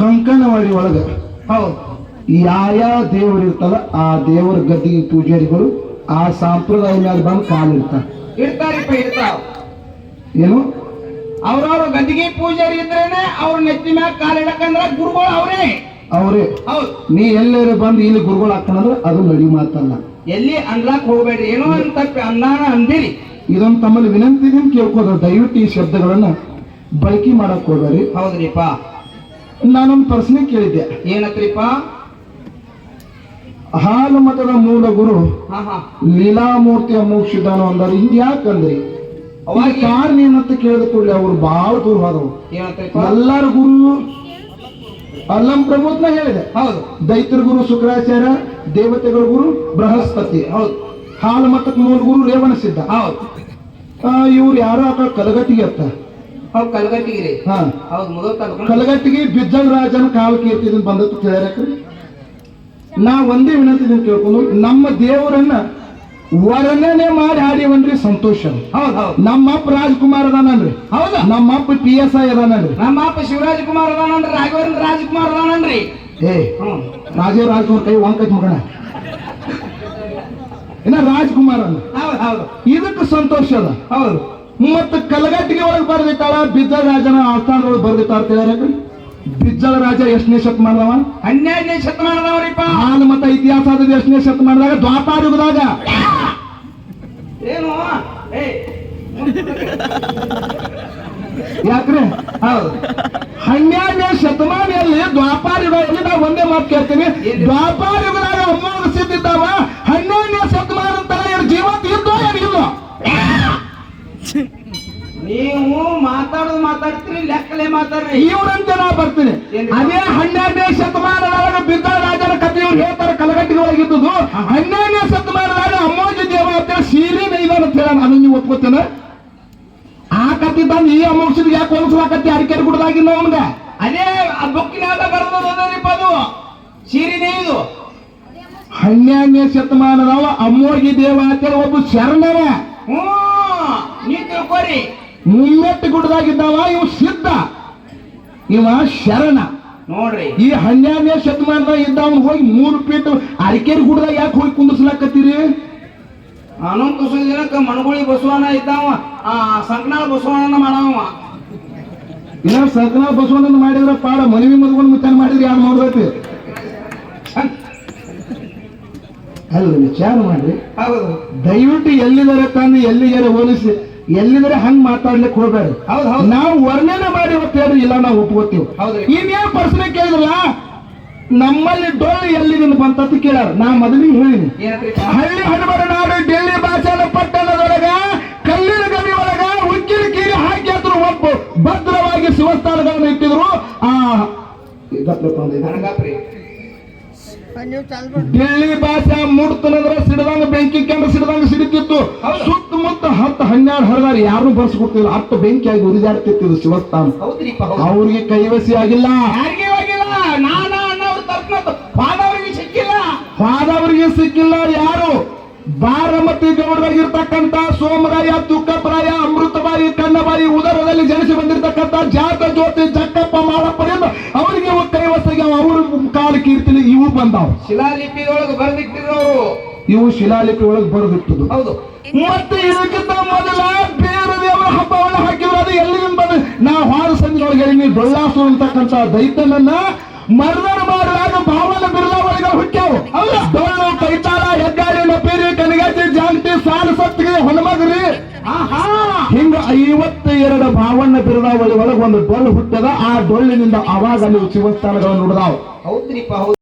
ಕಂಕಣವಾಡಿ ಒಳಗ. ಹೌದು. ಯಾವ ದೇವರು ಇರ್ತದ ಆ ದೇವರ ಗದ್ದಿಗೆ ಪೂಜಾರಿಗಳು ಆ ಸಂಪ್ರದಾಯ ಮೇಲೆ ಬಂದು ಕಾಲಿರ್ತಾರೆ ಇರ್ತಾರೆ ಇರ್ತಾವ ಏನು? ಅವ್ರವ್ರ ಗದ್ದಿಗೆ ಪೂಜಾರಿ ಇದ್ರೇನೆ ಅವ್ರ ನೆತ್ತಿ ಮ್ಯಾಗ ಕಾಲಿಡಕಂದ್ರ ಗುರುಗಳು ಅವರೇ. ಅವರೇ. ಹೌದು. ನೀ ಎಲ್ಲರೂ ಬಂದು ಇಲ್ಲಿ ಗುರುಗಳು ಹಾಕೊಂಡ್ರೆ ಅದು ನಡಿ ಮಾತಲ್ಲ. ಎಲ್ಲಿ ಅನ್ಲಾಕ್ ಹೋಗ್ಬೇಡ್ರಿ ಏನೋ ಅಂತ ತಪ್ಪಿ ಅನ್ನಾನ ಅಂದಿರಿ. ಇದೊಂದು ತಮ್ಮಲ್ಲಿ ವಿನಂತಿ ಕೇಳ್ಕೋದ್ರೆ ಕೇಳ್ಕೋದ್ರ ದಯವಿಟ್ಟು ಈ ಶಬ್ದಗಳನ್ನ ಬಳಕೆ ಮಾಡಕ್ ಹೋಗ್ಬೇಡಿ ಹೌದ್ರಿಪ್ಪ. ನಾನೊಂದು ಪ್ರಶ್ನೆ ಕೇಳಿದ್ದೆ. ಏನತ್ರಿಪ್ಪ? ಹಾಲು ಮತದ ಮೂಲ ಗುರು ಲೀಲಾಮೂರ್ತಿಯ ಅಮೋಕ್ಷಿದಾನ ಅಂದಾರ? ಹಿಂಗ್ ಯಾಕಂದ್ರಿ ಅವಾಗ ಕಾರಣ ಏನಂತ ಕೇಳಿದ ಕೂಡಲೇ ಅವ್ರು ಬಹಳ ದೂರ ಹೋದವು ಎಲ್ಲರ ಗುರು ಅಲ್ಲಂ ಪ್ರಮೋದ್ನ ಹೇಳಿದೆ. ಹೌದು. ದೈತ್ಯರ ಗುರು ಶುಕ್ರಾಚಾರ್ಯ ದೇವತೆಗಳ ಗುರು ಬೃಹಸ್ಪತಿ. ಹೌದು. ಹಾಲು ಮತಕ್ ಮೂಲ ಗುರು ರೇವಣ ಸಿದ್ಧ. ಹೌದು. ಇವ್ರು ಯಾರೋ ಆ ಕಡೆ ಕಲಗಟ್ಟಿಗೆ ಅತ್ತ. ಹೌದು ಕಲ್ಗಟ್ಟಿಗಿರಿ. ಹಾ. ಮುದೋ ಕಲಗಟ್ಟಿಗೆ ರಾಜನ ಕಾಲ ಕೀರ್ತಿ ಬಂದದ್ದು ಕೇಳ್ಯಾಕ್ರಿ? ನಾ ಒಂದೇ ವಿನಂತಿ ಕೇಳ್ಕೊಂಡು ನಮ್ಮ ದೇವರನ್ನ ವರ್ಣನೆ ಮಾಡಿ ಹಾಡಿವನ್ರಿ ಸಂತೋಷ ಹೌದು ಹೌದು. ನಮ್ಮ ಅಪ್ಪ ರಾಜ್ಕುಮಾರ್ ಅದಾನನ್ರಿ. ಹೌದಾ? ನಮ್ಮ ಅಪ್ಪ ಪಿ ಎಸ್ ಐ ಅದಾನನ್ರಿ. ನಮ್ಮ ಅಪ್ಪ ಶಿವರಾಜ್ ಕುಮಾರ್ ಅದಾನನ್ರಿ ರಾಘವೇಂದ್ರ ರಾಜ್ಕುಮಾರ್ ಅದಾನನ್ರಿ. ಏ ರಾಜೀವ್ ರಾಜ್ಕುಮಾರ್ ಕೈ ವಾಂಕೈತ್ ಮಗಣ. ಏನ ರಾಜ್ಕುಮಾರ್ ಅಂದ್ರೆ ಹೌದು ಹೌದು. ಇದಕ್ಕೆ ಸಂತೋಷ ಅದ. ಹೌದು. ಮತ್ತ ಕಲಗಟ್ಟಿಗೆ ಒಳಗೆ ಬರ್ದಿಟ್ಟಾಳ ಬಿಜ್ಜಳ ರಾಜನ ಆಸ್ಥಾನದೊಳಗೆ ಬರ್ದಿಟ್ಟಾರ ಕೇಳ್ಯಾಕ್ರಿ ಬಿಜ್ಜಳ ರಾಜ ಎಷ್ಟನೇ ಶತಮಾನದವ? ಹನ್ನೆರಡನೇ ಶತಮಾನದವರಿಪ್ಪ. ಹಾಲು ಮತ ಇತಿಹಾಸ ಎಷ್ಟನೇ ಶತಮಾನದಾಗ? ದ್ವಾಪಾರ ಯುಗದಾಗ ಏನು ಯಾಕ್ರೆ? ಹೌದು. ಹನ್ನೆರಡನೇ ಶತಮಾನದಲ್ಲಿ ದ್ವಾಪಾರ ಯುಗ ನಾವು ಒಂದೇ ಮಾತು ಕೇಳ್ತೀನಿ? ದ್ವಾಪಾರ ಯುಗದಾಗ ಮಾತಾಡ್ತೀರಿ ಲೆಕ್ಕಲೆ ಮಾತಾಡ್ರಿ. ಇವ್ರಂತೆ ನಾ ಬರ್ತೀನಿ. ಅದೇ ಹನ್ನೆರಡನೇ ಶತಮಾನದೊಳಗ ಬಿದ್ದ ರಾಜನ ಕಥೆ ಇವ್ರು ಹೇಳ್ತಾರೆ ಕಲಗಟ್ಟಿಗೆ ಒಳಗಿದ್ದುದು ಹನ್ನೆರಡನೇ ಶತಮಾನದಾಗ ಅಮ್ಮೋಜಿ ದೇವ ಅಂತ ಸೀರೆ ದೈವ ಅಂತ ಹೇಳ ಅದನ್ನ ನೀವು ಒಪ್ಕೋತೇನೆ. ಆ ಕತ್ತಿ ಬಂದು ಈ ಅಮೋಕ್ಷದ ಯಾಕೆ ಹೋಲಿಸ್ಲಾಕತ್ತಿ ಅರಿಕೆರೆ ಗುಡ್ದಾಗಿಲ್ಲ ಅವನ್ಗ. ಅದೇ ಆ ಬುಕ್ಕಿನಾಗ ಬರೋದರಿಪ್ಪ ಅದು? ಸೀರೆ ಇದು ಹನ್ನೆರಡನೇ ಶತಮಾನದವ ಅಮ್ಮೋಜಿ ದೇವ ಅಂತೇಳಿ ಒಬ್ಬ ಶರಣವ. ಹ್ಞೂ ನೀ ತಿಳ್ಕೊರಿ. ಮುಮ್ಮೆಟ್ಟು ಗುಡ್ಡದಾಗಿದ್ದಾವ ಇವ ಸಿದ್ಧ ಇವ ಶರಣ. ನೋಡ್ರಿ. ಈ ಹನ್ನೆರಡನೇ ಶತಮಾನದ ಇದ್ದಾವ ಹೋಗಿ ಮೂರು ಫೀಟ್ ಅರಿಕೇರಿ ಗುಡ್ದಾಗ ಯಾಕೆ ಹೋಗಿ ಕುಂದಿಸ್ಲಾಕತ್ತೀರಿ ಅನಂತ ದಿನಕ್ಕೆ ಮಣಗುಳಿ ಬಸವಣ್ಣ ಇದ್ದಾವ ಆ ಸಂಕನಾಳ ಬಸವಣ್ಣನ ಮಾಡವ. ಇನ್ನ ಸಂಕನಾಳ ಬಸವಣ್ಣನ ಮಾಡಿದ್ರ ಪಾಡ ಮನವಿ ಮದ್ಕೊಂಡು ಮುತ್ತಾನ ಮಾಡಿದ್ರೆ ಯಾರು ನೋಡ್ಬೇಕು ಅಲ್ಲ ವಿಚಾರ ಮಾಡ್ರಿ. ಹೌದು. ದಯವಿಟ್ಟು ಎಲ್ಲಿದ್ದಾರೆ ತಂದು ಎಲ್ಲಿಗಾರ ಹೋಲಿಸಿ. ಎಲ್ಲಿದರೆ ಹಂಗ್ ಮಾತಾಡ್ಲಿಕ್ಕೆ ಹೋಗ್ಬೇಡ್ರಿ. ನಾವು ವರ್ಣನೆ ಮಾಡಿ ಹೋಗ್ತೇವ್ರಿ ಇಲ್ಲ ನಾವು ಒಪ್ಕೋತೀವಿ. ಇನ್ನೇನ್ ಪ್ರಶ್ನೆ ಕೇಳಿದ್ರಲ್ಲ ನಮ್ಮಲ್ಲಿ ಡೊಳ್ಳು ನಿನ್ ಬಂತ ಕೇಳಾರ. ನಾ ಮೊದಲಿಗೆ ಹೇಳಿನಿ. ಹಳ್ಳಿ ಹಣಬರ ನಾಡು ಡೆಲ್ಲಿ ಬಾಚಾಲ ಪಟ್ಟಣದೊಳಗ ಕಲ್ಲಿನ ಗವಿ ಒಳಗ ಉಕ್ಕಿನ ಕೀರಿ ಹಾಕಿ ಅದ್ರ ಒಬ್ಬ ಭದ್ರವಾಗಿ ಶಿವಸ್ಥಾನಗಳನ್ನು ಇಟ್ಟಿದ್ರು. ಆ ಡೆಲ್ಲಿ ಭಾಷೆ ಮುಡ್ತನಂದ್ರ ಸಿಡದಂಗ ಬೆಂಕಿ ಕೆಂಡ ಹರಿದಾರ ಕೊಡ್ತಿಲ್ಲ. ಬರ್ಸ್ಕೊಡ್ತಿಲ್ಲ ಹತ್ತು ಬೆಂಕಿಯಾಗಿ ಉರಿದಾಡ್ತಿತ್ತು ಶಿವಸ್ಥಾನ ಅವ್ರಿಗೆ ಕೈವಸಿ ಆಗಿಲ್ಲ. ಪಾದವರಿಗೆ ಸಿಕ್ಕಿಲ್ಲ. ಯಾರು? ಬಾರಮತಿ ಗೌಡರಾಗಿರ್ತಕ್ಕಂತ ಸೋಮರಾಯ ಬಾರಿ ಕಣ್ಣ ಕನ್ನಬಾಯಿ ಉದರದಲ್ಲಿ ಜನಿಸಿ ಬಂದಿರತಕ್ಕಂತ ಜಾತ ಜ್ಯೋತಿ ಜಕ್ಕಪ್ಪ ಮಾಳಪ್ಪರಿಂದ ಅವರಿಗೆ ಕೈವಸಿಗೆ ಅವರು ಕಾಲ ಕೀರ್ತಿಲಿ ಇವು ಬಂದಾವ. ಶಿಲಾಲಿಪಿದೊಳಗೆ ಬರೆದಿಟ್ಟಿರೋರು ಇವು ಶಿಲಾಲಿಪಿ ಒಳಗೆ ಬರೆದಿಟ್ಟದು ಹೌದು. ಮತ್ತೆ ಇದಕ್ಕಿಂತ ಡೊಳ್ಳಾಸು ಅಂತಕ್ಕಂಥ ದೈತ್ಯನನ್ನ ಮರ್ದನ ಮಾಡಲಾದ ಭಾವನ ಬಿರ್ಲಾವಳಿಗ ಹುಟ್ಟ್ಯಾವು. ಡೊಳ್ಳು ಕೈತಾಳ ಹೆಗ್ಗಾರಿ ನಪೀರಿ ಕನಗಾಜಿ ಜಾಂತಿ ಸಾಲು ಸತ್ತಿಗೆ ಹೊನಮಗ್ರಿ ಆಹಾ! ಹಿಂಗ ಐವತ್ತ ಎರಡು ಭಾವಣ್ಣ ಬಿರುದಾವಳಿ ಒಳಗೆ ಒಂದು ಡೊಳ್ಳು ಹುಟ್ಟದ ಆ ಡೊಳ್ಳಿನಿಂದ ಅವಾಗ ನೀವು ಶಿವಸ್ಥಾನಗಳನ್ನು ನೋಡಿದಾವ್. ಹೌದ್ರಿಪ್ಪ ಹೌದು